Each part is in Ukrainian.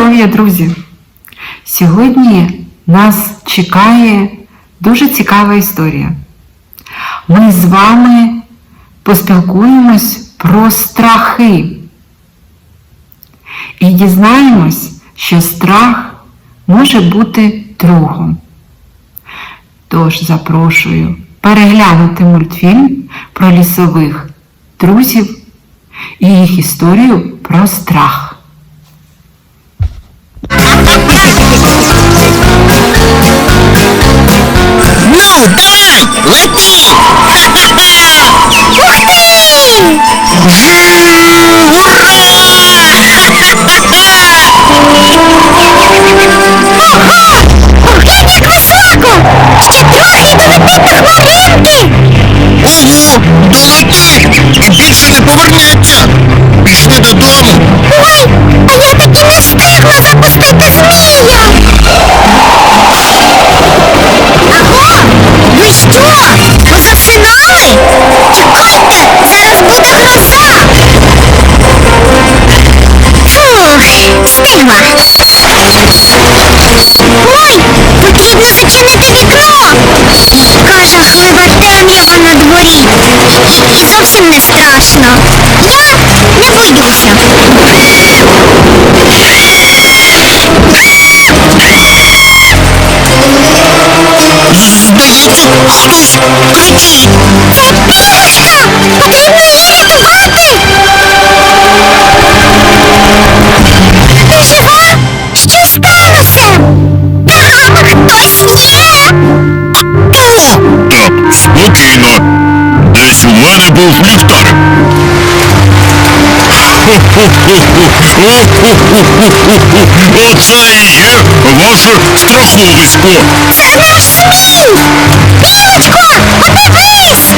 Здоров'я, друзі! Сьогодні нас чекає дуже цікава історія. Ми з вами поспілкуємось про страхи і дізнаємось, що страх може бути другом. Тож запрошую переглянути мультфільм про лісових друзів і їх історію про страх. Зовсім не страшно. Я не боюся. Це білочка! Потрібно був ліхтарик. Оце і є ваше страховисько. Це наш змій! Білочко, подивись!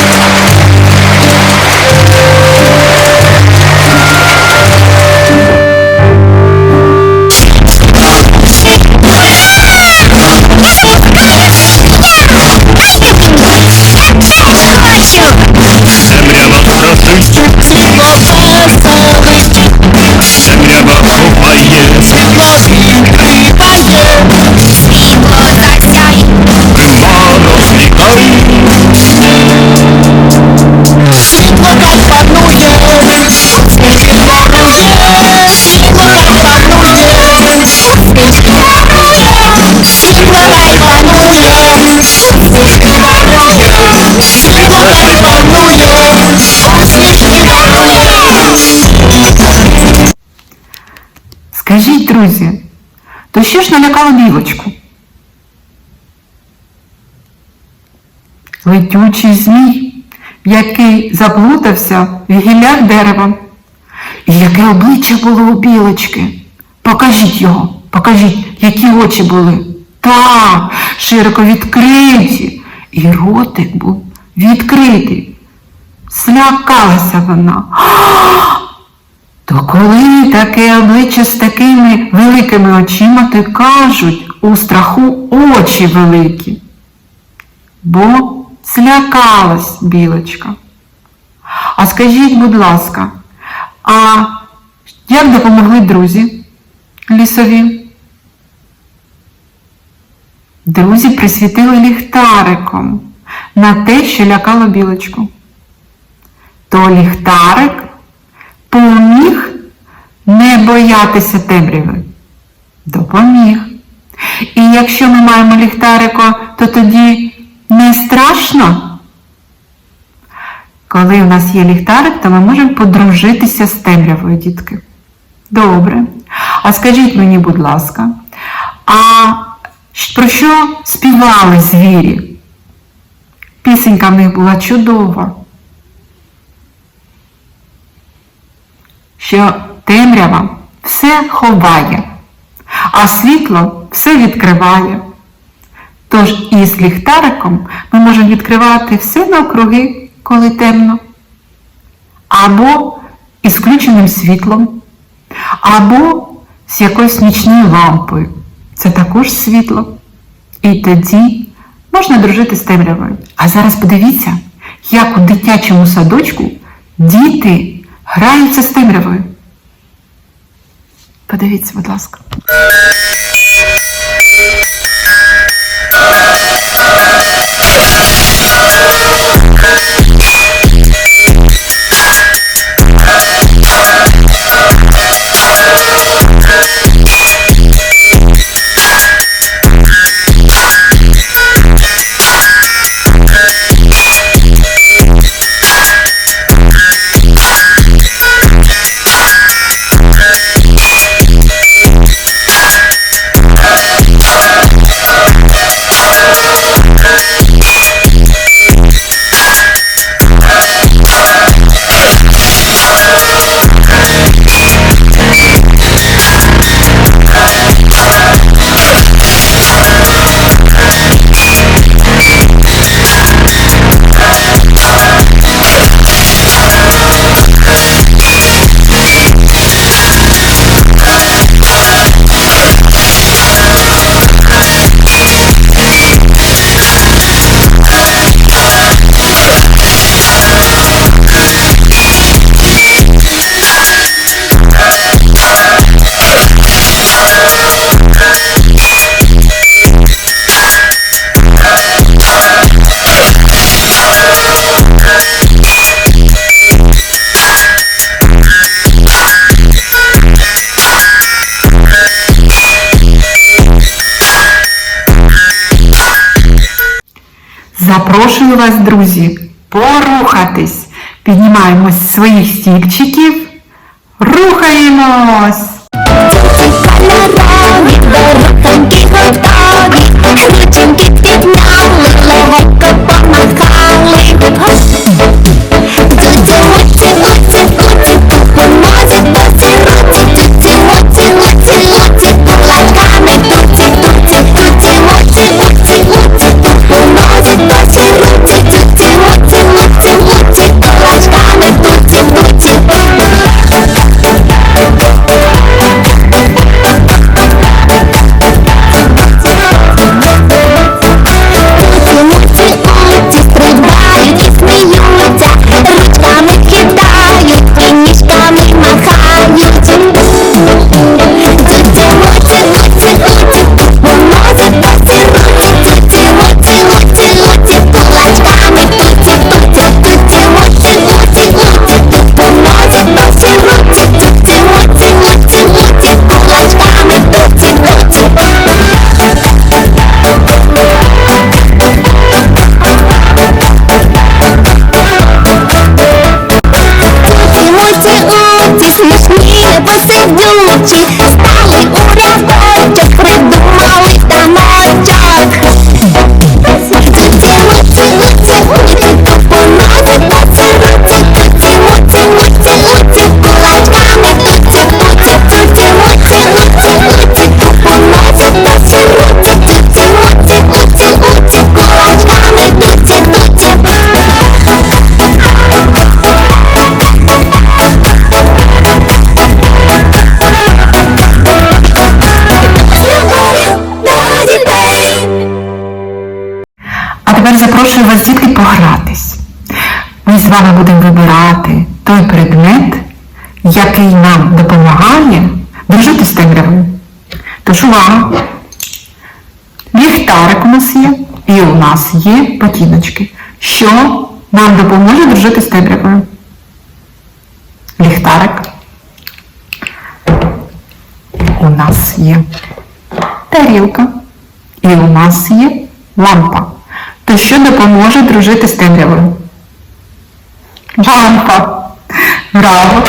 Скажіть, друзі, то що ж налякало білочку? Летючий змій, який заплутався в гіллях дерева. І яке обличчя було у білочки. Покажіть його, покажіть, які очі були. Так, широко відкриті, і ротик був відкритий. Злякалася вона. То коли таке обличчя з такими великими очима, то кажуть у страху очі великі. Бо злякалась білочка. А скажіть, будь ласка, а як допомогли друзі лісові? Друзі присвітили ліхтариком на те, що лякало білочку. То ліхтарик поміг не боятися темряви? Допоміг. І якщо ми маємо ліхтарико, то тоді не страшно? Коли в нас є ліхтарик, то ми можемо подружитися з темрявою, дітки. Добре. А скажіть мені, будь ласка, а про що співали звірі? Пісенька в них була чудова. що темрява все ховає, а світло все відкриває. Тож із ліхтариком ми можемо відкривати все навкруги, коли темно, або із включеним світлом, або з якоюсь нічною лампою. Це також світло. І тоді можна дружити з темрявою. А зараз подивіться, як у дитячому садочку діти граються з темрявою. Подивіться, будь ласка. Запрошую вас, друзі, порухатись. Піднімаємось з своїх стільчиків. Рухаємось! noche вами будемо вибирати той предмет, який нам допомагає дружити з темрявою. Тож увага! Ліхтарик у нас є, і у нас є ботиночки. Що нам допоможе дружити з темрявою? Ліхтарик. У нас є тарілка. І у нас є лампа. То що допоможе дружити з темрявою? Лампа. Браво!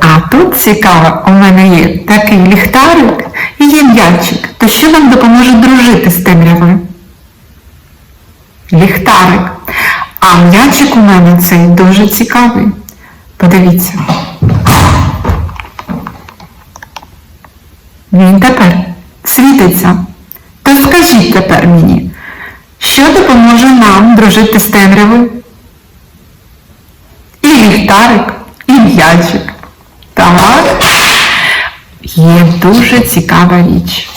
А тут цікаво, у мене є такий ліхтарик і є м'ячик. То що нам допоможе дружити з темрявою? Ліхтарик. А м'ячик у мене цей дуже цікавий. Подивіться. Він тепер світиться. То скажіть тепер мені, що допоможе нам дружити з темрявою? Ліхтарик, і м'ячик. Так. Є дуже цікава річ.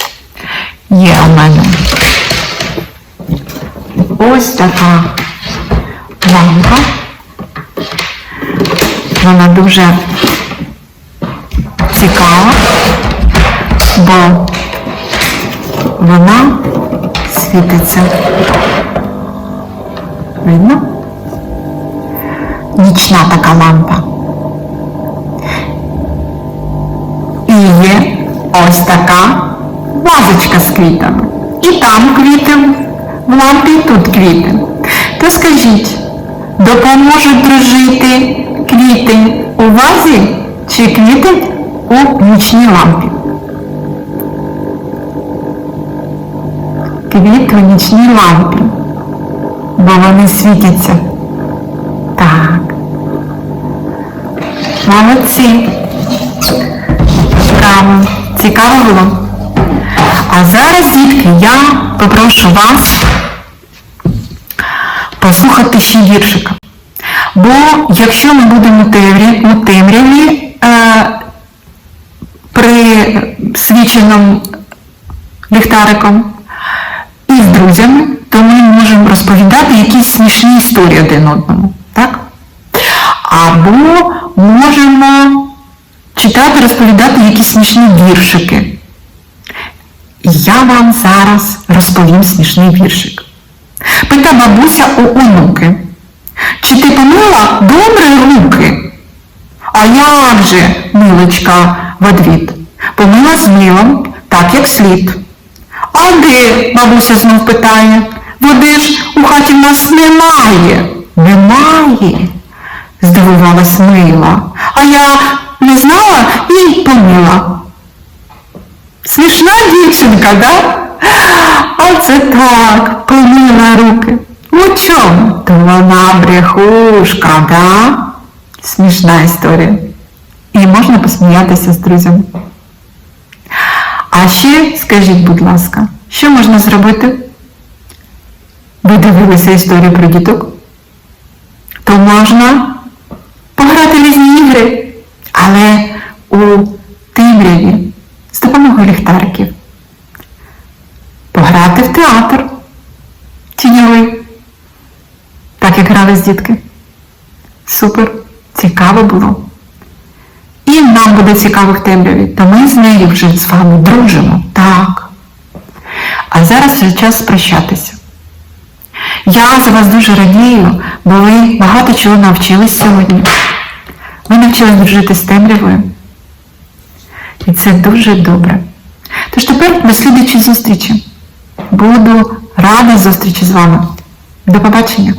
Є у мене ось така лампа. Вона дуже цікава, бо вона світиться. Видно? Нічна така лампа. І є ось така вазочка з квітами. І там квіти в лампі, і тут квіти. То скажіть, допоможуть дружити квіти у вазі чи квіти у нічній лампі? Квіти у нічній лампі, бо вони світяться. Так. Молодці. Цікаво. Цікаво було. А зараз, дітки, я попрошу вас послухати ще віршика. Бо якщо ми будемо темряві, у темряві е, при свіченому ліхтариком і з друзями, то ми можемо розповідати якісь смішні історії один одному. Або можемо читати, розповідати якісь смішні віршики. Я вам зараз розповім смішний віршик. Пита бабуся у онуки. Чи ти помила добре руки? А як же, милочка, в одвіт? Помила з милом, так як слід. А де? бабуся знов питає. Води ж у хаті в нас немає. Немає, здивувалась мила. А я не знала і помила. Смішна дівчинка, да? А це так, помила руки. У чому? То вона брехушка, да? Смішна історія. І можна посміятися з друзями. А ще скажіть, будь ласка, що можна зробити? Ви дивилися історію про діток? То можна пограти в різні ігри, але у темряві з допомогою ліхтариків. Пограти в театр тіньовий, так як грали з дітки. Супер, цікаво було. І нам буде цікаво в темряві, то ми з нею вже з вами дружимо. Так. А зараз вже час прощатися. Я за вас дуже радію, бо ви багато чого навчились сьогодні. Ви навчились дружити з темрявою. І це дуже добре. Тож тепер до слідчої зустрічі. Буду рада зустрічі з вами. До побачення!